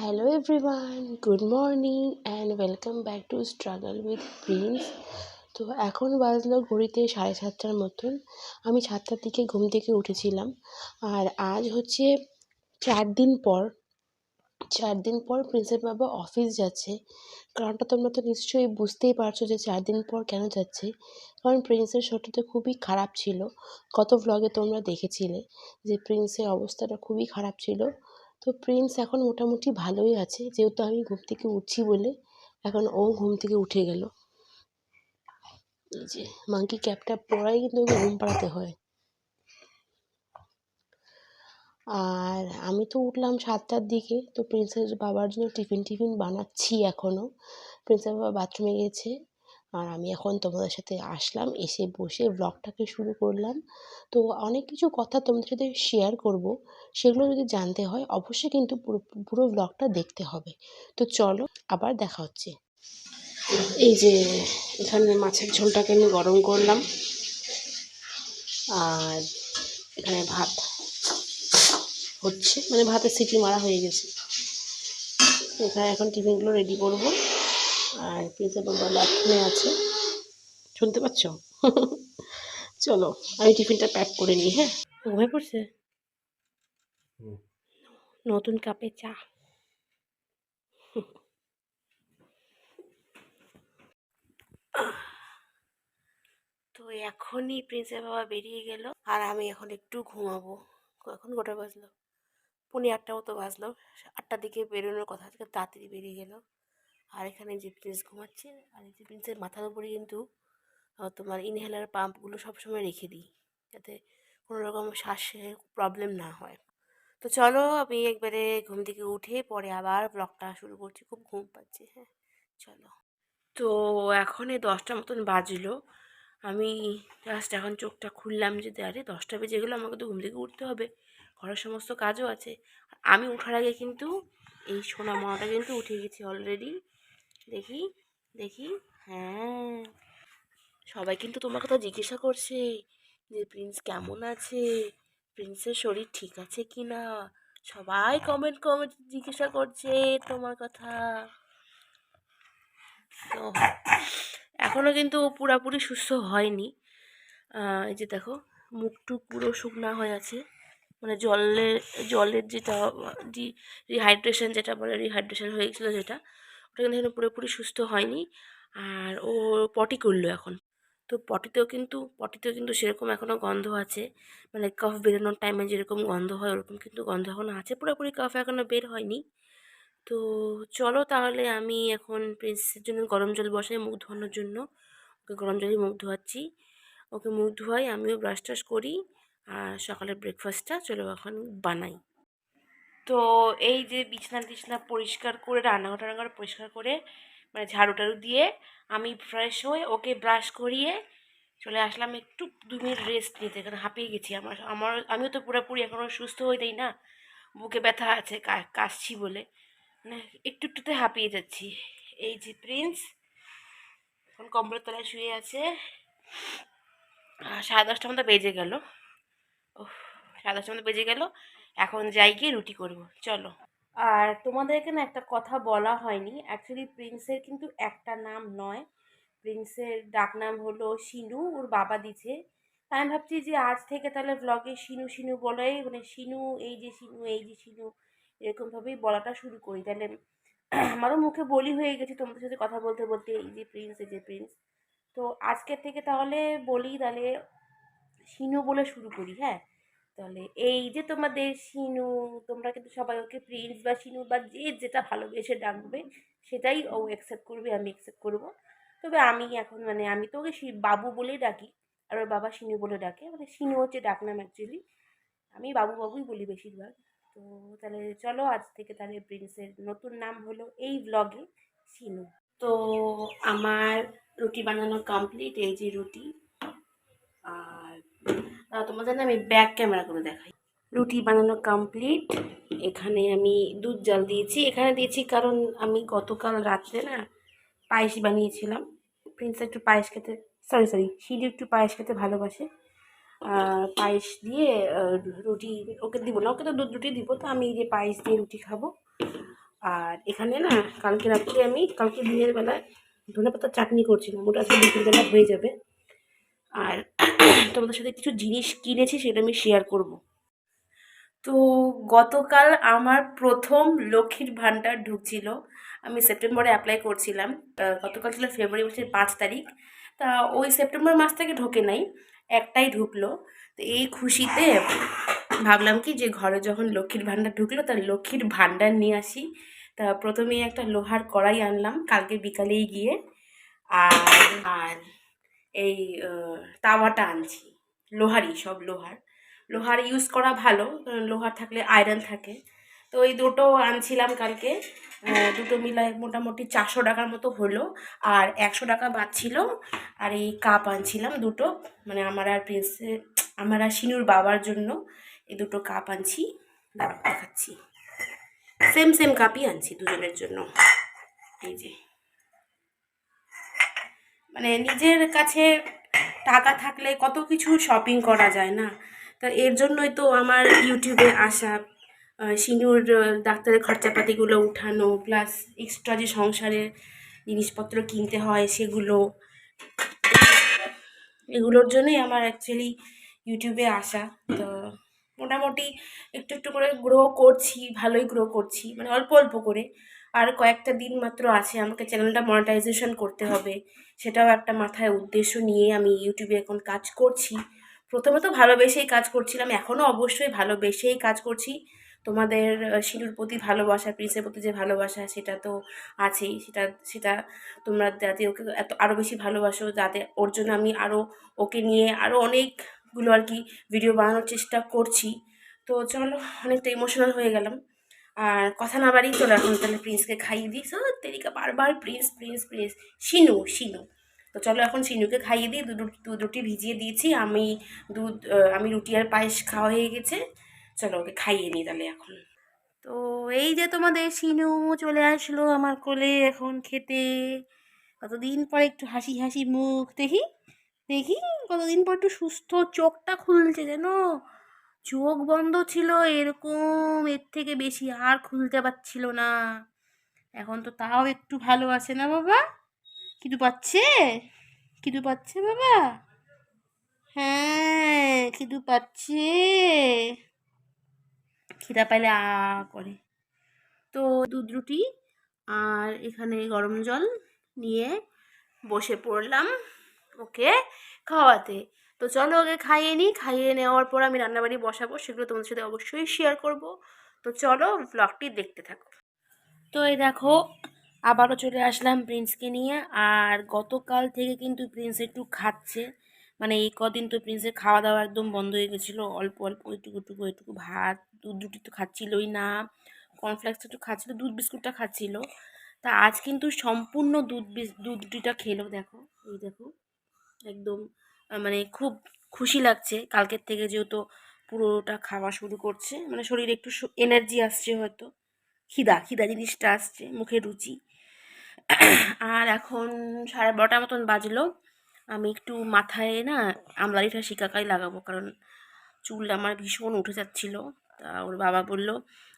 Hello everyone good morning and welcome back to struggle with prince তো এখন বাজলো ঘড়িতে সাড়ে সাতটার মতন। আমি সাতটার দিকে ঘুম থেকে উঠেছিলাম। আর আজ হচ্ছে চার দিন পর, চার দিন পর প্রিন্সের বাবা অফিস যাচ্ছে। কারণটা তোমরা তো নিশ্চয়ই বুঝতেই পারছ যে চার দিন পর কেন যাচ্ছে। কারণ প্রিন্সের শরীরটা খুবই খারাপ ছিল। গত ভ্লগে তোমরা দেখেছিলে যে প্রিন্সের অবস্থাটা খুবই খারাপ ছিল। তো প্রিন্স এখন মোটামুটি ভালোই আছে। যেহেতু আমি ঘুম থেকে উঠছি বলে এখন ও ঘুম থেকে উঠে গেল। এই যে মাঙ্কি ক্যাপটা পরাই কিন্তু ওকে ঘুম পাড়াতে হয়। আর আমি তো উঠলাম সাতটার দিকে, তো প্রিন্সের বাবার জন্য টিফিন টিফিন বানাচ্ছি এখনও প্রিন্সের বাবা বাথরুমে গেছে। আর আমি এখন তোমাদের সাথে আসলাম, এসে বসে ব্লগটাকে শুরু করলাম। তো অনেক কিছু কথা তোমাদের সাথে শেয়ার করব, সেগুলো যদি জানতে হয় অবশ্যই কিন্তু পুরো পুরো ব্লগটা দেখতে হবে। তো চলো, আবার দেখা হচ্ছে। এই যে এখানে মাছের ঝোলটাকে আমি গরম করলাম। আর এখানে ভাত হচ্ছে মানে ভাতের সিটি মারা হয়ে গেছে। এখানে এখন টিফিনগুলো রেডি করব। আর পিজা বাবা বাথরুমে আছে। শুনতে পাচ্ছ? চলো আমি টিফিনটা প্যাক করে নিই হ্যাঁ? ঘুমিয়ে পড়ছে? নতুন কাপে চা। তো এখনই প্রিন্সের বাবা বেরিয়ে গেল আর আমি এখন একটু ঘুমাবো। এখন কটা বাজলো? পৌনে আটটা মতো বাজলো। আটটার দিকে বেরোনোর কথা আজকে তাড়াতাড়ি বেরিয়ে গেল। আর এখানে যে প্রিন্স ঘুমাচ্ছে, আর এই যে প্রিন্সের মাথার উপরে কিন্তু তোমার ইনহেলার পাম্পগুলো সবসময় রেখে দিই, যাতে কোনো রকম শ্বাসের প্রবলেম না হয়। তো চলো আমি একবারে ঘুম থেকে উঠে পরে আবার ব্লগটা শুরু করছি, খুব ঘুম পাচ্ছে হ্যাঁ চলো। তো এখন এই দশটা মতন বাজলো, আমি জাস্ট এখন চোখটা খুললাম যে, আরে, দশটা বেজে গেলো, আমাকে তো ঘুম থেকে উঠতে হবে, ঘরের সমস্ত কাজও আছে। আমি ওঠার আগে কিন্তু এই সোনা মাটা কিন্তু উঠে গেছি অলরেডি দেখি দেখি হ্যাঁ। সবাই কিন্তু তোমার কথা জিজ্ঞাসা করছে যে, প্রিন্স কেমন আছে? প্রিন্সের শরীর ঠিক আছে কি না? সবাই কমেন্ট কমেন্ট জিজ্ঞাসা করছে তোমার কথা। তো এখনও কিন্তু পুরাপুরি সুস্থ হয়নি। এই যে দেখো, মুখটুক পুরো শুকনা হয়ে আছে। মানে জলের জলের যেটা রিহাইড্রেশন যেটা বলে রিহাইড্রেশন হয়ে গেছিল যেটা। ওটা কিন্তু এখনও পুরোপুরি সুস্থ হয়নি। আর ও পটি করল এখন। তো পটিতেও কিন্তু পটিতেও কিন্তু সেরকম এখনও গন্ধ আছে। মানে কফ বেরোনোর টাইমে যেরকম গন্ধ হয়, ওরকম কিন্তু গন্ধ এখনও আছে। পুরোপুরি কফ এখনও বের হয়নি। তো চলো তাহলে আমি এখন প্রিন্সের জন্য গরম জল বসাই, মুখ ধোয়ানোর জন্য। ওকে গরম জলে মুখ ধোয়াচ্ছি। ওকে মুখ ধোয়াই আমিও ব্রাশ টাশ করি। আর সকালের ব্রেকফাস্টটা চলো এখন বানাই। তো এই যে বিছনা টিছনা পরিষ্কার করে রান্নাঘর টান্নাঘর পরিষ্কার করে মানে ঝাড়ু টাড়ু দিয়ে আমি ফ্রেশ হয়ে ওকে ব্রাশ করিয়ে চলে আসলাম একটু দু মিনিট রেস্ট নিতে। কারণ হাঁপিয়ে গেছি আমার আমার, আমিও তো পুরোপুরি এখনও সুস্থ হয়ে দেই না? বুকে ব্যথা আছে কাশছি বলে। মানে একটু একটুতে হাঁপিয়ে যাচ্ছি। এই যে প্রিন্স এখন কম্বলের তলায় শুয়ে আছে। সাড়ে দশটার মতো বেজে গেল। ও সাড়ে দশটার মতো বেজে গেল, এখন যাই গিয়ে রুটি করব, চলো। আর তোমাদের এখানে একটা কথা বলা হয়নি অ্যাকচুয়ালি প্রিন্সের কিন্তু একটা নাম নয়। প্রিন্সের ডাক নাম হলো শিনু, ওর বাবা দিছে। আমি ভাবছি যে আজ থেকে তাহলে ব্লগে শিনু শিনু বলাই মানে শিনু, এই যে শিনু, এই যে শিনু এরকমভাবেই বলাটা শুরু করি। তাহলে আমারও মুখে বলি হয়ে গেছে তোমাদের সাথে কথা বলতে বলতে, এই যে প্রিন্স, এই যে প্রিন্স। তো আজকের থেকে তাহলে বলি, তাহলে শিনু বলে শুরু করি হ্যাঁ? তাহলে এই যে তোমাদের শিনু, তোমরা কিন্তু সবাই ওকে প্রিন্স বা শিনু বা যে যেটা ভালোবেসে ডাকবে, সেটাই ও অ্যাকসেপ্ট করবে, আমি অ্যাকসেপ্ট করব। তবে আমি এখন মানে আমি তো ওকে বাবু বলেই ডাকি, আর ওর বাবা শিনু বলে ডাকে। মানে শিনু হচ্ছে ডাকনাম অ্যাকচুয়ালি আমি বাবু বাবুই বলি বেশিরভাগ। তো তাহলে চলো, আজ থেকে তাহলে প্রিন্সের নতুন নাম হলো এই ব্লগে শিনু। তো আমার রুটি বানানো কমপ্লিট এই যে রুটি। তোমাদের আমি ব্যাক ক্যামেরা করে দেখাই। রুটি বানানো কমপ্লিট এখানে আমি দুধ জল দিয়েছি। এখানে দিয়েছি কারণ আমি গতকাল রাত্রে না পায়েস বানিয়েছিলাম। প্রিন্স একটু পায়েস খেতে সরি সরি শিডি একটু পায়েস খেতে ভালোবাসে। পায়েস দিয়ে রুটি ওকে দিব না, ওকে তো দুধ রুটি দিব, তো আমি যে পায়েস দিয়ে রুটি খাব। আর এখানে না কালকে রাত্রে আমি, কালকে দিনের বেলায় ধনে পাতার চাটনি করছিলাম, ওটা আজকে বিকেলবেলা হয়ে যাবে। আর তোমাদের সাথে কিছু জিনিস কিনেছি সেটা আমি শেয়ার করব। তো গতকাল আমার প্রথম লক্ষ্মীর ভাণ্ডার ঢুকছিল। আমি সেপ্টেম্বরে অ্যাপ্লাই করছিলাম। গতকাল ছিল ফেব্রুয়ারি মাসের পাঁচ তারিখ। তা ওই সেপ্টেম্বর মাস থেকে ঢোকে নাই, একটাই ঢুকলো। তো এই খুশিতে ভাবলাম কি যে ঘরে যখন লক্ষ্মীর ভাণ্ডার ঢুকলো তার লক্ষ্মীর ভাণ্ডার নিয়ে আসি। তা প্রথমেই একটা লোহার কড়াই আনলাম, কালকে বিকালেই গিয়ে। আর আর এই তাওয়াটা আনছি। লোহারই, সব লোহার। লোহার ইউজ করা ভালো লোহার থাকলে আয়রন থাকে। তো এই দুটো আনছিলাম কালকে দুটো মিলায় মোটামুটি চারশো টাকার মতো হলো। আর একশো টাকা বাঁচছিল আর এই কাপ আনছিলাম দুটো। মানে আমার আর প্রিন্সের আমার আর শিনুর বাবার জন্য এই দুটো কাপ আনছি। দেখাচ্ছি। সেম সেম কাপই আনছি দুজনের জন্য। এই যে। মানে নিজের কাছে টাকা থাকলে কত কিছু শপিং করা যায় না? তা এর জন্যই তো আমার ইউটিউবে আসা সিনুর ডাক্তারের খরচাপাতিগুলো উঠানো প্লাস এক্সট্রা যে সংসারের জিনিসপত্র কিনতে হয় সেগুলো। এগুলোর জন্যই আমার অ্যাকচুয়ালি ইউটিউবে আসা। তো মোটামুটি একটু একটু করে গ্রো করছি, ভালোই গ্রো করছি মানে অল্প অল্প করে। আর কয়েকটা দিন মাত্র আছে, আমাকে চ্যানেলটা মনিটাইজেশন করতে হবে। সেটাও একটা মাথায় উদ্দেশ্য নিয়ে আমি ইউটিউবে এখন কাজ করছি। প্রথমে তো ভালোবেসেই কাজ করছিলাম এখনও অবশ্যই ভালোবেসেই কাজ করছি। তোমাদের শিলুর প্রতি ভালোবাসা, প্রিন্সের প্রতি যে ভালোবাসা, সেটা তো আছেই। সেটা সেটা তোমরা যাতে ওকে এত আরও বেশি ভালোবাসো, যাতে ওর জন্য আমি আরও ওকে নিয়ে আরও অনেকগুলো আর কি ভিডিও বানানোর চেষ্টা করছি। তো চলো, অনেকটা ইমোশনাল হয়ে গেলাম। আর কথা না বাড়িয়ে চলো, এখন তাহলে প্রিন্সকে খাইয়ে দিই। সো তেরিকা, বারবার prince prince prince. Shinu Shinu. তো চলো এখন শিনুকে খাইয়ে দিই, দুধ দুধ রুটি ভিজিয়ে দিয়েছি। আমি দুধ আমি রুটি আর পায়েস খাওয়া হয়ে গেছে। চলো ওকে খাইয়ে নিই তাহলে এখন। তো এই যে তোমাদের শিনু চলে আসলো আমার কোলে এখন খেতে। কতদিন পর একটু হাসি হাসি মুখ দেখি দেখি কতদিন পর একটু সুস্থ চোখটা খুলছে যেন। চোখ বন্ধ ছিল, এরকম এর থেকে বেশি আর খুলতে পারছিল না। এখন তো তাও একটু ভালো আছে না বাবা? কিছু পাচ্ছে? কিছু পাচ্ছে বাবা? হ্যাঁ কিছু পাচ্ছে? খিদা পাইলে আ করে। তো দুধ, রুটি আর এখানে গরম জল নিয়ে বসে পড়লাম ওকে খাওয়াতে। তো চলো ওকে খাইয়ে নিই। খাইয়ে নেওয়ার পর আমি রান্নাবাড়ি বসাবো, সেগুলো তোমাদের সাথে অবশ্যই শেয়ার করব। তো চলো ব্লগটি দেখতে থাকো। তো এই দেখো, আবারও চলে আসলাম প্রিন্সকে নিয়ে। আর গতকাল থেকে কিন্তু প্রিন্স একটু খাচ্ছে। মানে এই কদিন তো প্রিন্সের খাওয়া দাওয়া একদম বন্ধ হয়ে গেছিল। অল্প অল্প ওইটুকু টুকু ওইটুকু ভাত, দুধ দুটি তো খাচ্ছিলই না। কর্নফ্লেক্স একটু খাচ্ছিলো, দুধ বিস্কুটটা খাচ্ছিল। তা আজ কিন্তু সম্পূর্ণ দুধ বিস- দুধ দুটিটা খেলো, দেখো। এই দেখো, একদম মানে খুব খুশি লাগছে। কালকের থেকে যেহেতু পুরোটা খাওয়া শুরু করছে মানে শরীরে একটু এনার্জি আসছে হয়তো। খিদা খিদা জিনিসটা আসছে, মুখে রুচি। আর এখন সাড়ে বারোটার মতন বাজলো। আমি একটু মাথায় না আমলারিটা শিকাকাই লাগাবো, কারণ চুল আমার ভীষণ উঠে যাচ্ছিল। তা ওর বাবা বলল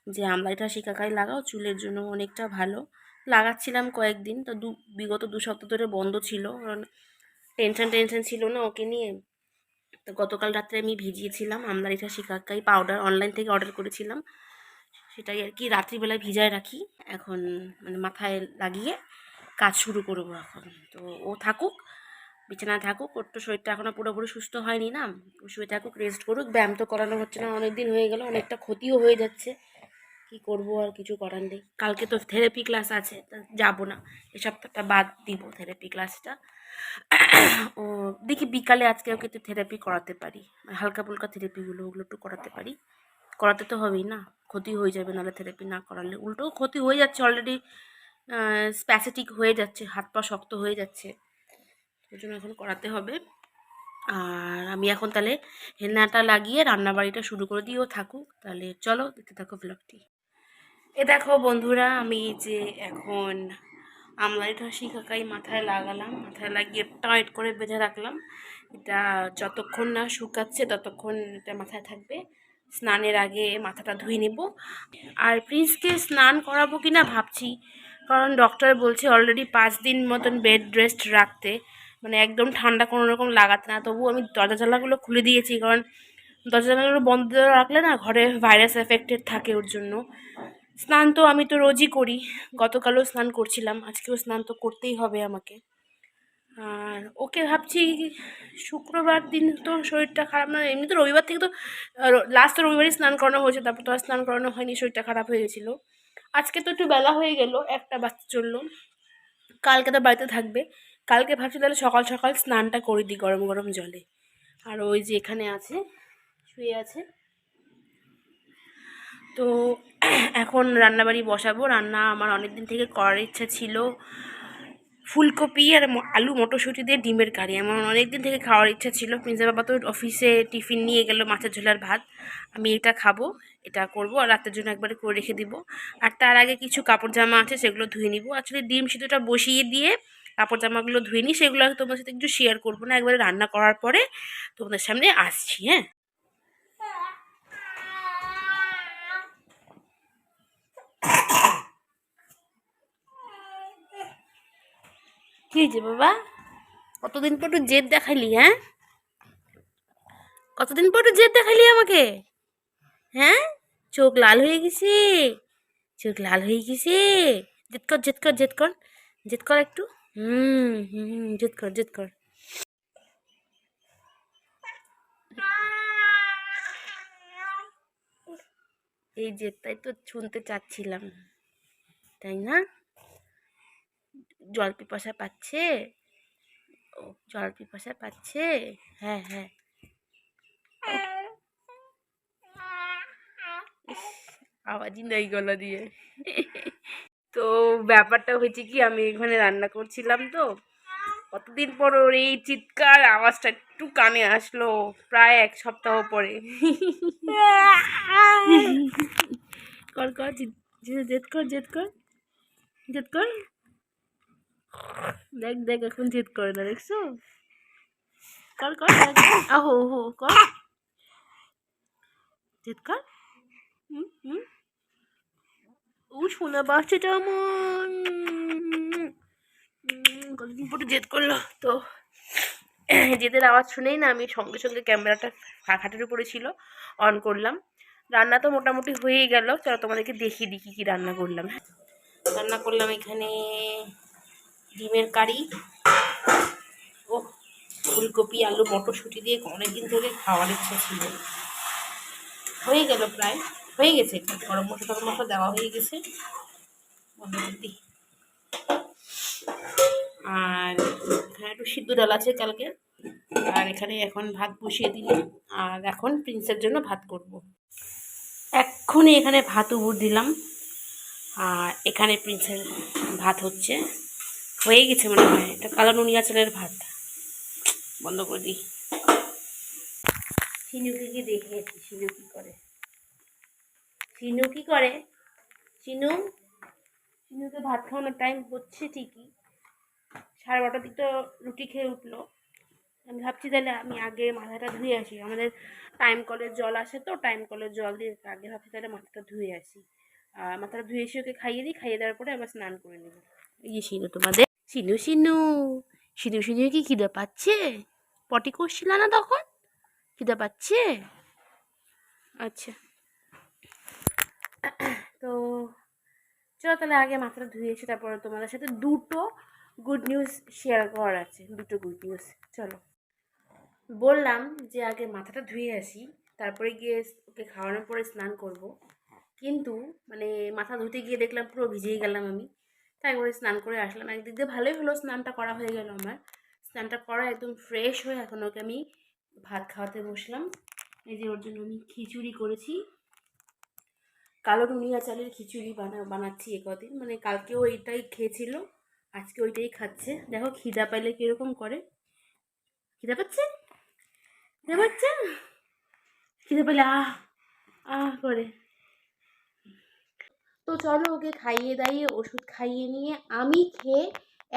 যে আমলাইটা শিকাকাই লাগাও, চুলের জন্য অনেকটা ভালো। লাগাচ্ছিলাম কয়েকদিন, তো দু, বিগত দু সপ্তাহ ধরে বন্ধ ছিল, কারণ টেনশন টেনশন ছিল না ওকে নিয়ে। তো গতকাল রাত্রে আমি ভিজিয়েছিলাম আমলারিটা শিকাকাই পাউডার অনলাইন থেকে অর্ডার করেছিলাম। সেটাই আর কি রাত্রিবেলায় ভিজায় রাখি। এখন মানে মাথায় লাগিয়ে কাজ শুরু করব এখন। তো ও থাকুক, বিছানায় থাকুক, ওর তো শরীরটা এখনও পুরোপুরি সুস্থ হয়নি না। ও শুয়ে থাকুক রেস্ট করুক, ব্যায়াম তো করানো হচ্ছে না অনেক দিন হয়ে গেল, অনেকটা ক্ষতিও হয়ে যাচ্ছে। কি করব আর কিছু করার নেই। কালকে তো থেরাপি ক্লাস আছে যাব না। এ সপ্তাহটা বাদ দিব থেরাপি ক্লাসটা ও, দেখি বিকালে আজকে ওকে একটু থেরাপি করাতে পারি। মানে হালকা ফুলকা থেরাপিগুলো ওগুলো একটু করাতে পারি। করাতে তো হবেই না, ক্ষতি হয়ে যাবে, নাহলে থেরাপি না করালে। উল্টো ক্ষতি হয়ে যাচ্ছে অলরেডি স্প্যাসেটিক হয়ে যাচ্ছে, হাত পা শক্ত হয়ে যাচ্ছে। ওই জন্য এখন করাতে হবে। আর আমি এখন তাহলে হেনাটা লাগিয়ে রান্নাবাড়িটা শুরু করে দিয়েও থাকুক। তাহলে চলো, দেখতে থাকো ব্লগটি এ দেখো বন্ধুরা, আমি যে এখন আমলাইটা শিকাকাই মাথায় লাগালাম, মাথায় লাগিয়ে টাইট করে বেঁধে রাখলাম। এটা যতক্ষণ না শুকাচ্ছে ততক্ষণ এটা মাথায় থাকবে। স্নানের আগে মাথাটা ধুয়ে নেব। আর প্রিন্সকে স্নান করাবো কি না ভাবছি, কারণ ডক্টর বলছে অলরেডি পাঁচ দিন মতন বেড রেস্ট রাখতে। মানে একদম ঠান্ডা কোনো রকম লাগাতে না তবু আমি দরজা জানলাগুলো খুলে দিয়েছি, কারণ দরজা জানলাগুলো বন্ধ রাখলে না ঘরে ভাইরাস এফেক্টেড থাকে ওর জন্য। স্নান তো আমি তো রোজই করি। গতকালও স্নান করছিলাম, আজকেও স্নান তো করতেই হবে আমাকে। আর ওকে ভাবছি শুক্রবার দিন তো শরীরটা খারাপ না, এমনি তো রবিবার থেকে তো লাস্ট রবিবারই স্নান করানো হয়েছে, তারপর তো আর স্নান করানো হয়নি, শরীরটা খারাপ হয়ে গেছিল। আজকে তো একটু বেলা হয়ে গেল, একটা বাচ্চা চলল। কালকে তো বাড়িতে থাকবে, কালকে ভাবছি তাহলে সকাল সকাল স্নানটা করে দিই গরম গরম জলে। আর ওই যে এখানে আছে, শুয়ে আছে। তো এখন রান্নাবাড়ি বসাবো। রান্না আমার অনেক দিন থেকে করার ইচ্ছা ছিল। ফুলকপি আর আলু মটরশুঁটি দিয়ে ডিমের কারি। আমার অনেক দিন থেকে খাওয়ার ইচ্ছা ছিল। প্রিন্সের বাবা তো অফিসে টিফিন নিয়ে গেল মাছের ঝোলার ভাত। আমি এটা খাব, এটা করব আর রাতের জন্য একবারে করে রেখে দিব। আর তার আগে কিছু কাপড় জামা আছে, সেগুলো ধুয়ে নিব। আসলে ডিম সিদ্ধটা বসিয়ে দিয়ে কাপড় জামাগুলো ধুয়ে নিই, সেগুলো তোমার সাথে একটু শেয়ার করব না। একবারে রান্না করার পরে তোমাদের সামনে আসছি হ্যাঁ? কি হয়েছে বাবা? কতদিন পর একটু জেদ দেখালি হ্যাঁ? কতদিন পর একটু জেদ দেখালি আমাকে? হ্যাঁ? চোখ লাল হয়ে গেছে। চোখ লাল হয়ে গেছে। জেদ কর জেদ কর জেদ কর। জেদ কর একটু। হুম হুম, জেদ কর জেদ কর। এই জেদটাই তো শুনতে চাচ্ছিলাম, তাই না? জল পিপাসা পাচ্ছে? ও, জল পিপাসা পাচ্ছে? হ্যাঁ হ্যাঁ। আওয়াজই নেই গলা দিয়ে। তো ব্যাপারটা হয়েছে কি, আমি এখানে রান্না করছিলাম তো। কতদিন পর ওর এই চিৎকার, আওয়াজটা একটু কানে আসলো, প্রায় এক সপ্তাহ পরে। কর কর জেদ কর জেদ কর জেদ কর। দেখ দেখ, এখন জেদ করে না, দেখছ? কর কর। আহো হো কর। জেদ কর। হুম হুম। ও শোনা বাচ্চাটা আমার। কতদিন পরে জেদ করল? তো, জেদের আওয়াজ শুনেই না আমি সঙ্গে সঙ্গে ক্যামেরাটা খাটের উপরে ছিল, অন করলাম। রান্না তো মোটামুটি হয়েই গেল, চলো তোমাদেরকে দেখিয়ে কী কী রান্না করলাম। রান্না করলাম এখানে ডিমের কারি ও ফুলকপি, আলু, মটরশুঁটি দিয়ে অনেকদিন থেকে খাওয়ার ইচ্ছা ছিল। হয়ে গেল প্রায়, হয়ে গেছে গরম মশলা টরম মশলা দেওয়া হয়ে গেছে। মোটামুটি। আর এখানে একটু সিদ্ধ ডাল আছে কালকে। আর এখানে এখন ভাত বসিয়ে দিলাম। আর এখন প্রিন্সের জন্য ভাত করব। এক্ষুনি এখানে ভাত উবুর দিলাম। আর এখানে প্রিন্সের ভাত হচ্ছে। হয়ে গেছে মনে হয়। এটা কালো নুনিয়া চালের ভাত বন্ধ করে দিই। সিনুকে কি দেখিয়েছি সিনু কি করে। সিনু কি করে? সিনু? সিনুকে ভাত খাওয়ানোর টাইম হচ্ছে ঠিকই। সাড়ে বারোটার দিক তো রুটি খেয়ে উঠল। আমি ভাবছি তাহলে আমি আগে মাথাটা ধুয়ে আসি। আমাদের টাইম কলের জল আসে তো টাইম কলের জল দিয়ে আগে ভাবছি তাহলে মাথাটা ধুয়ে আসি। আর মাথাটা ধুয়ে এসে ওকে খাইয়ে দিই। খাইয়ে দেওয়ার পরে আবার স্নান করে নেব। এই সিনু তোমাদের। সিনু সিনু। সিনু সিনু কি খিদে পাচ্ছে? পটি করছিল না তখন? খিদে পাচ্ছে? আচ্ছা। তো চলো তাহলে আগে মাথাটা ধুয়ে তারপরে তোমাদের সাথে দুটো গুড নিউজ শেয়ার করার আছে। দুটো গুড নিউজ চলো। বললাম যে আগে মাথাটা ধুয়ে আসি, তারপরে গিয়ে ওকে খাওয়ানোর পরে স্নান করব। কিন্তু মানে মাথা ধুতে গিয়ে দেখলাম পুরো ভিজেই গেলাম আমি। তাই করে স্নান করে আসলাম। একদিক দিয়ে ভালোই হলো স্নানটা করা হয়ে গেল আমার। স্নানটা করা একদম ফ্রেশ হয়ে এখন ওকে আমি ভাত খাওয়াতে বসলাম। এই যে ওর জন্য আমি খিচুড়ি করেছি। কালো নুনিয়া চালের খিচুড়ি বানা, বানাচ্ছি এ কদিন। মানে কালকেও এইটাই খেয়েছিল, আজকে ওইটাই খাচ্ছে। দেখো খিদা পাইলে কীরকম করে। খিদা পাচ্ছে? খিদা পাচ্ছে? খিদে পাইলে আহ আহ করে। তো চলো ওকে খাইয়ে দাইয়ে, ওষুধ খাইয়ে নিয়ে আমি খেয়ে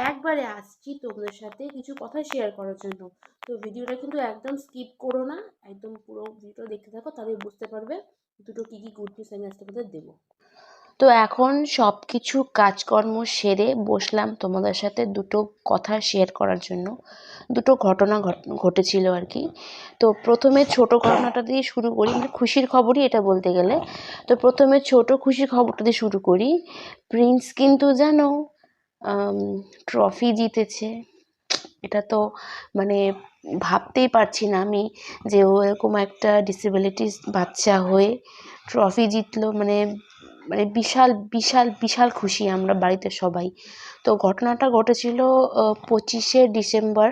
একবারে আসছি তোমাদের সাথে কিছু কথা শেয়ার করার জন্য। তো ভিডিওটা কিন্তু একদম স্কিপ করো না, একদম পুরো ভিডিওটা দেখতে থাকো, তাহলে বুঝতে পারবে দুটো কী কী গুড নিউজ আমি আজকে তোমাদের দেবো। তো এখন সব কিছু কাজকর্ম সেরে বসলাম তোমাদের সাথে দুটো কথা শেয়ার করার জন্য। দুটো ঘটনা ঘট- ঘটেছিল আর কি তো প্রথমে ছোট ঘটনাটা দিয়ে শুরু করি মানে খুশির খবরই এটা বলতে গেলে। তো প্রথমে ছোট খুশির খবরটা দিয়ে শুরু করি। প্রিন্স কিন্তু জানো ট্রফি জিতেছে। এটা তো মানে ভাবতেই পারছি না আমি যে ও এরকম একটা ডিসেবিলিটিস বাচ্চা হয়ে ট্রফি জিতলো মানে মানে বিশাল বিশাল বিশাল খুশি আমরা বাড়িতে সবাই। তো ঘটনাটা ঘটেছিল পঁচিশে ডিসেম্বর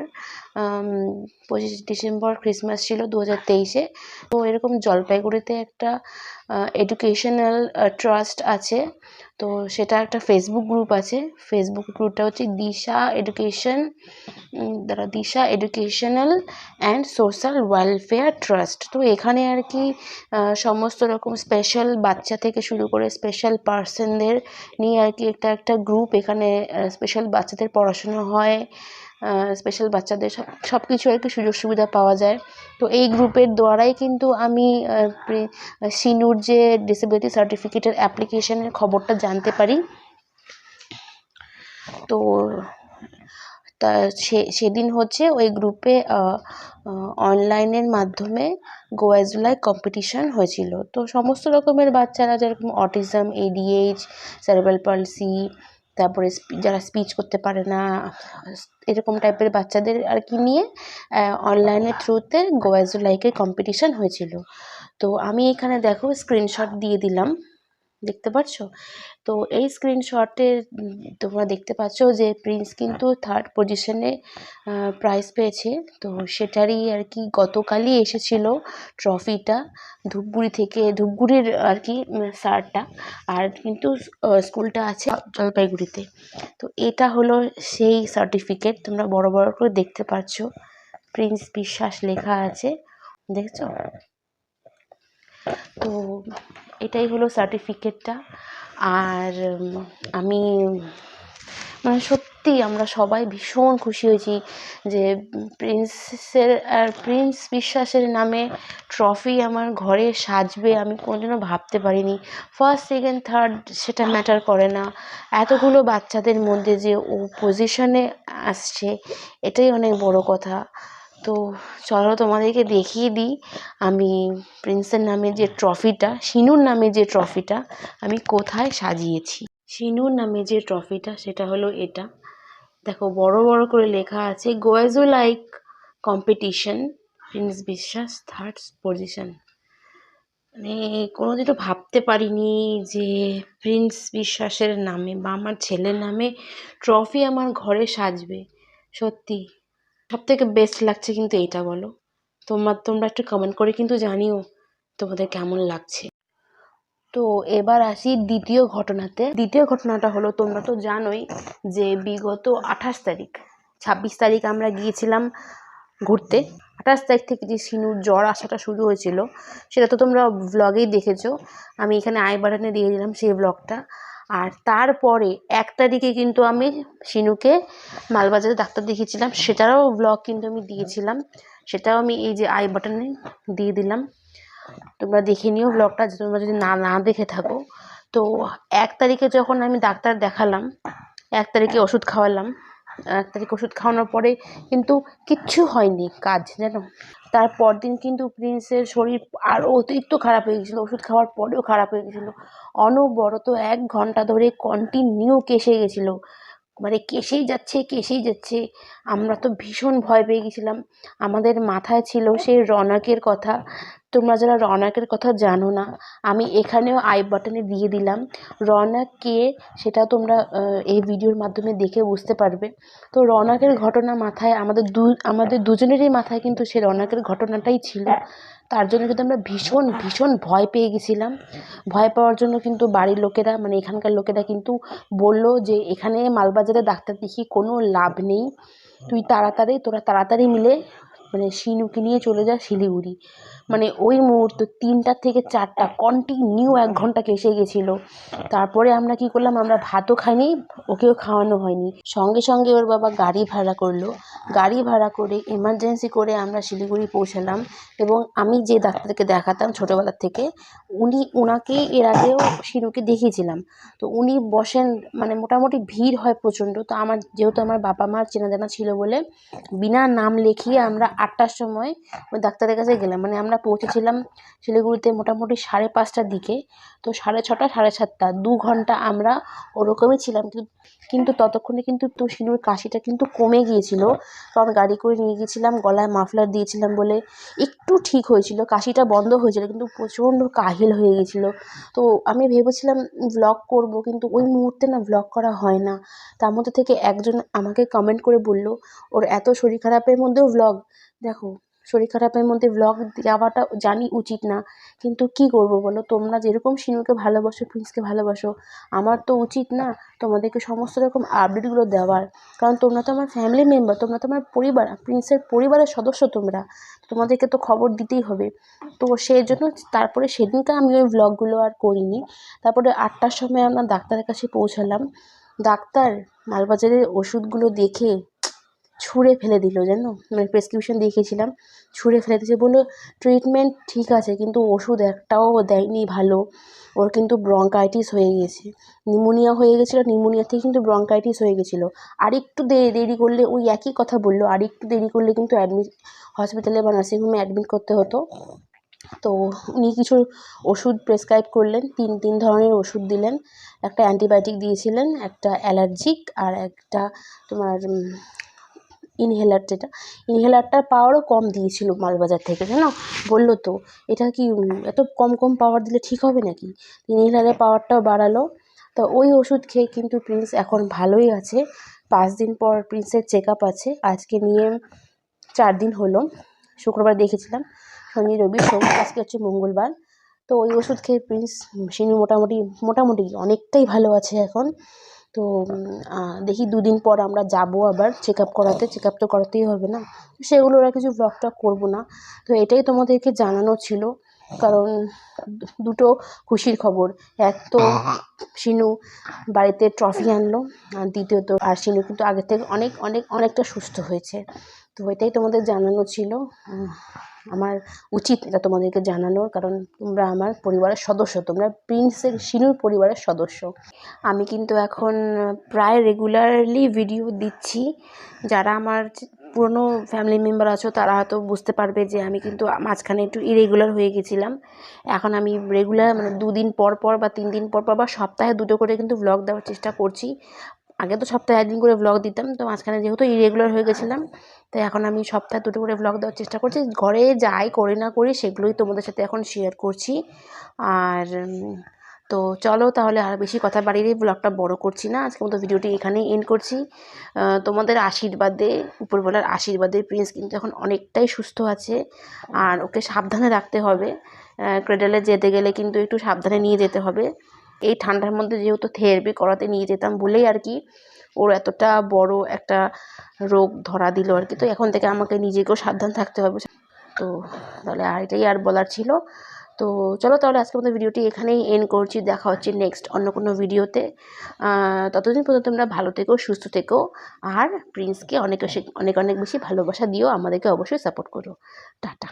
পঁচিশে ডিসেম্বর ক্রিসমাস ছিল দু হাজার তেইশে। তো এরকম জলপাইগুড়িতে একটা এডুকেশনাল ট্রাস্ট আছে। তো সেটা একটা ফেসবুক গ্রুপ আছে। ফেসবুক গ্রুপটা হচ্ছে দিশা এডুকেশন দ্বারা Disha educational and social welfare trust তো এখানে আর কি সমস্ত রকম স্পেশাল বাচ্চা থেকে শুরু করে স্পেশাল পার্সনদের নিয়ে আর কি একটা একটা গ্রুপ এখানে স্পেশাল বাচ্চাদের পড়াশোনা হয়। স্পেশাল বাচ্চাদের সব কিছু আর কি সুযোগ সুবিধা পাওয়া যায়। তো এই গ্রুপের দ্বারাই কিন্তু আমি সিনুর যে ডিসেবিলিটি সার্টিফিকেটের অ্যাপ্লিকেশনের খবরটা জানতে পারি। তো, তা, সে, সেদিন হচ্ছে ওই গ্রুপে অনলাইনের মাধ্যমে গোয়াজুলাই কম্পিটিশান হয়েছিল। তো সমস্ত রকমের বাচ্চারা যেরকম অটিজম এডিএইচ সেরেব্রাল পালসি তারপরে যারা স্পিচ করতে পারে না, এরকম টাইপের বাচ্চাদের আর কি নিয়ে অনলাইনের থ্রুতে গোয়াজুলাইকে কম্পিটিশান হয়েছিল। তো আমি এখানে দেখো স্ক্রিনশট দিয়ে দিলাম। দেখতে পাচ্ছ তো এই স্ক্রিনশটে তোমরা দেখতে পাচ্ছ যে প্রিন্স কিন্তু থার্ড পজিশনে প্রাইজ পেয়েছে। তো সেটারই আর কি গতকালই এসেছিল ট্রফিটা ধূপগুড়ি থেকে, ধূপগুড়ির আর কি স্যারটা আর কিন্তু স্কুলটা আছে জলপাইগুড়িতে। তো এটা হলো সেই সার্টিফিকেট তোমরা বড় বড় করে দেখতে পাচ্ছ প্রিন্স বিশ্বাস লেখা আছে। দেখছ? তো এটাই হলো সার্টিফিকেটটা আর আমি মানে সত্যি আমরা সবাই ভীষণ খুশি হয়েছি যে প্রিন্সের আর প্রিন্স বিশ্বাসের নামে ট্রফি আমার ঘরে সাজবে আমি কোনো কোনোদিনও ভাবতে পারিনি। ফার্স্ট সেকেন্ড থার্ড সেটা ম্যাটার করে না। এতগুলো বাচ্চাদের মধ্যে যে ও পজিশনে আসছে, এটাই অনেক বড় কথা। তো চলো তোমাদেরকে দেখিয়ে দিই। আমি প্রিন্সের নামে যে ট্রফিটা, শিনুর নামে যে ট্রফিটা আমি কোথায় সাজিয়েছি। শিনুর নামে যে ট্রফিটা, সেটা হলো এটা। দেখো, বড় বড় করে লেখা আছে গোয়াজো like competition Prince Biswas third position. মানে কোনোদিন তো ভাবতে পারিনি যে প্রিন্স বিশ্বাসের নামে বা আমার ছেলের নামে ট্রফি আমার ঘরে সাজবে। সত্যি সব থেকে বেস্ট লাগছে কিন্তু এইটা বলো। তোমার, তোমরা একটু কমেন্ট করে কিন্তু জানিও তোমাদের কেমন লাগছে। তো এবার আসি দ্বিতীয় ঘটনাতে। দ্বিতীয় ঘটনাটা হলো, তোমরা তো জানোই যে বিগত আঠাশ তারিখ, ছাব্বিশ তারিখ আমরা গিয়েছিলাম ঘুরতে। আঠাশ তারিখ থেকে যে সিনুর জ্বর আসাটা শুরু হয়েছিল, সেটা তো তোমরা ব্লগেই দেখেছ। আমি এখানে আই বাটনে দিয়ে দিলাম সেই ব্লগটা আর তারপরে এক তারিখে কিন্তু আমি সিনুকে মালবাজারে ডাক্তার দেখিয়েছিলাম, সেটারও ব্লগ কিন্তু আমি দিয়েছিলাম। সেটাও আমি এই যে আই বাটনে দিয়ে দিলাম। তোমরা দেখে নিও ব্লগটা তোমরা যদি না না দেখে থাকো। তো এক তারিখে যখন আমি ডাক্তার দেখালাম, এক তারিখে ওষুধ খাওয়ালাম। এক তারিখে ওষুধ খাওয়ানোর পরে কিন্তু কিচ্ছু হয়নি কাজ, জানো? তারপর পরদিন কিন্তু প্রিন্সের শরীর আরও অতিরিক্ত খারাপ হয়ে গেছিল। ওষুধ খাওয়ার পরেও খারাপ হয়ে গেছিল। অনবরত এক ঘণ্টা ধরে কন্টিনিউ কেসে গেছিল। মানে কেসেই যাচ্ছে কেসেই যাচ্ছে। আমরা তো ভীষণ ভয় পেয়ে গেছিলাম। আমাদের মাথায় ছিল সেই রনকের কথা। তোমরা যারা রনকের কথা জানো না, আমি এখানেও আই বাটনে দিয়ে দিলাম। রনক কে সেটা তোমরা এই ভিডিওর মাধ্যমে দেখে বুঝতে পারবে। তো রনকের ঘটনা মাথায়, আমাদের দু, আমাদের দুজনেরই মাথায় কিন্তু সে রনকের ঘটনাটাই ছিল। তার জন্য কিন্তু আমরা ভীষণ ভীষণ ভয় পেয়ে গেছিলাম। ভয় পাওয়ার জন্য কিন্তু বাড়ির লোকেরা মানে এখানকার লোকেরা কিন্তু বলল যে, এখানে মালবাজারে ডাক্তার দেখি কোনো লাভ নেই। তুই তাড়াতাড়ি, তোরা তাড়াতাড়ি মিলে মানে শিনুকে নিয়ে চলে যা শিলিগুড়ি। মানে ওই মুহূর্ত তিনটা থেকে চারটা কন্টিনিউ এক ঘণ্টা কেসে গেছিল। তারপরে আমরা কি করলাম, আমরা ভাতও খাইনি, ওকেও খাওয়ানো হয়নি। সঙ্গে সঙ্গে ওর বাবা গাড়ি ভাড়া করল। গাড়ি ভাড়া করে এমার্জেন্সি করে আমরা শিলিগুড়ি পৌঁছালাম এবং আমি যে ডাক্তারকে দেখাতাম ছোটোবেলার থেকে, উনি ওনাকে এর আগেও শিনুকে দেখিয়েছিলাম। তো উনি বসেন মানে মোটামুটি ভিড় হয় প্রচণ্ড। তো আমার, যেহেতু আমার বাবা মার চেনা জানা ছিল বলে, বিনা নাম লিখিয়ে আমরা আটটার সময় ওই ডাক্তারের কাছে গেলাম। মানে আমরা পৌঁছেছিলাম শিলিগুড়িতে মোটামুটি সাড়ে পাঁচটার দিকে। তো সাড়ে ছটা, সাড়ে সাতটা, দু ঘণ্টা আমরা ওরকমই ছিলাম। কিন্তু ততক্ষণে কিন্তু তো শিনুর কাশিটা কিন্তু কমে গিয়েছিল। কারণ গাড়ি করে নিয়ে গিয়েছিলাম, গলায় মাফলার দিয়েছিলাম বলে একটু ঠিক হয়েছিল। কাশিটা বন্ধ হয়েছিল, কিন্তু প্রচণ্ড কাহিল হয়ে গেছিল তো আমি ভেবেছিলাম ভ্লগ করব, কিন্তু ওই মুহূর্তে না ভ্লগ করা হয় না। তার মধ্যে থেকে একজন আমাকে কমেন্ট করে বলল, ওর এত শরীর খারাপের মধ্যেও ভ্লগ দেখো শরীর খারাপের মধ্যে ভ্লগ দেওয়াটা জানি উচিত না। কিন্তু কি করব বলো? তোমরা যেরকম শিনুকে ভালোবাসো প্রিন্সকে ভালোবাসো, আমার তো উচিত না তোমাদেরকে সমস্ত রকম আপডেটগুলো দেওয়ার। কারণ তোমরা তো আমার ফ্যামিলি মেম্বার তোমরা তো আমার পরিবার প্রিন্সের পরিবারের সদস্য তোমরা। তোমাদেরকে তো খবর দিতেই হবে। তো সেই জন্য তারপরে সেদিনকে আমি ওই ভ্লগগুলো আর করিনি। তারপরে আটটার সময় আমরা ডাক্তারের কাছে পৌঁছালাম। ডাক্তার মালবাজারের ওষুধগুলো দেখে ছুঁড়ে ফেলে দিল, জানো? মানে প্রেসক্রিপশন দেখিয়েছিলাম ছুঁড়ে ফেলে দিয়েছে। বলল ট্রিটমেন্ট ঠিক আছে, কিন্তু ওষুধ একটাও দেয়নি ভালো। ওর কিন্তু ব্রঙ্কাইটিস হয়ে গেছে। নিউমোনিয়া হয়ে গেছিল নিউমোনিয়া থেকে কিন্তু ব্রঙ্কাইটিস হয়ে গেছিল। আর একটু দেরি করলে ওই একই কথা বলল আর একটু দেরি করলে কিন্তু অ্যাডমিট হসপিটালে বা নার্সিংহোমে অ্যাডমিট করতে হতো। তো উনি কিছু ওষুধ প্রেসক্রাইব করলেন, তিন তিন ধরনের ওষুধ দিলেন। একটা অ্যান্টিবায়োটিক দিয়েছিলেন, একটা অ্যালার্জিক আর একটা তোমার ইনহেলার যেটা ইনহেলারটার পাওয়ারও কম দিয়েছিল মালবাজার থেকে, জানো? বলল তো, এটা কি এত কম কম পাওয়ার দিলে ঠিক হবে নাকি? ইনহেলারের পাওয়ারটাও বাড়ালো। তো ওই ওষুধ খেয়ে কিন্তু প্রিন্স এখন ভালোই আছে। পাঁচ দিন পর প্রিন্সের চেক আপ আছে। আজকে নিয়ে চার দিন হলো। শুক্রবার দেখেছিলাম, শনি, রবি, সোম, আজকে হচ্ছে মঙ্গলবার। তো ওই ওষুধ খেয়ে প্রিন্স শিনু মোটামুটি মোটামুটি অনেকটাই ভালো আছে এখন। তো দেখি দুদিন পর আমরা যাব আবার চেক আপ করাতে চেক আপ তো করাতেই হবে না। সেগুলো ওরা কিছু ব্লগ টক করব না। তো এটাই তোমাদেরকে জানানো ছিল। কারণ দুটো খুশির খবর। এক তো শিনু বাড়িতে ট্রফি আনলো, আর দ্বিতীয়ত, আর শিনু কিন্তু আগের থেকে অনেক অনেক, অনেকটা সুস্থ হয়েছে। তো এটাই তোমাদের জানানো ছিল। আমার উচিত এটা তোমাদেরকে জানানোর, কারণ তোমরা আমার পরিবারের সদস্য, তোমরা প্রিন্সের শিনুর পরিবারের সদস্য। আমি কিন্তু এখন প্রায় রেগুলারলি ভিডিও দিচ্ছি। যারা আমার পুরনো ফ্যামিলি মেম্বার আছো, তারা হয়তো বুঝতে পারবে যে আমি কিন্তু মাঝখানে একটু ইরেগুলার হয়ে গেছিলাম। এখন আমি রেগুলার মানে দুদিন পর পর বা তিন দিন পর পর বা সপ্তাহে দুটো করে কিন্তু ব্লগ দেওয়ার চেষ্টা করছি। আগে তো সপ্তাহে একদিন করে ব্লগ দিতাম, তো মাঝখানে যেহেতু ইরেগুলার হয়ে গেছিলাম, তাই এখন আমি সপ্তাহে দুটো করে ব্লগ দেওয়ার চেষ্টা করছি। ঘরে যাই করি না করি, সেগুলোই তোমাদের সাথে এখন শেয়ার করছি। আর তো চলো তাহলে আর বেশি কথা বাড়িয়ে ব্লগটা বড় করছি না। আজকের মতো ভিডিওটি এখানেই এন্ড করছি। তোমাদের আশীর্বাদে উপরবেলার আশীর্বাদে প্রিন্স কিন্তু এখন অনেকটাই সুস্থ আছে, আর ওকে সাবধানে রাখতে হবে। ক্রেডেলে যেতে গেলে কিন্তু একটু সাবধানে নিয়ে যেতে হবে। এই ঠান্ডার মধ্যে যেহেতু থেরাপি করাতে নিয়ে যেতাম বলেই আর কি, ওর এতটা বড় একটা রোগ ধরা দিল আর কি। তো এখন থেকে আমাকে নিজেকেও সাবধান থাকতে হবে। তো তাহলে আর এটাই আর বলার ছিল। তো চলো তাহলে আজকের মতো ভিডিওটি এখানেই এন্ড করছি। দেখা হচ্ছে নেক্সট অন্য কোনো ভিডিওতে ততদিন পর্যন্ত তোমরা ভালো থেকো, সুস্থ থেকো। আর প্রিন্সকে অনেক অনেক অনেক বেশি ভালোবাসা দিও। আমাদেরকে অবশ্যই সাপোর্ট করো। টাটা।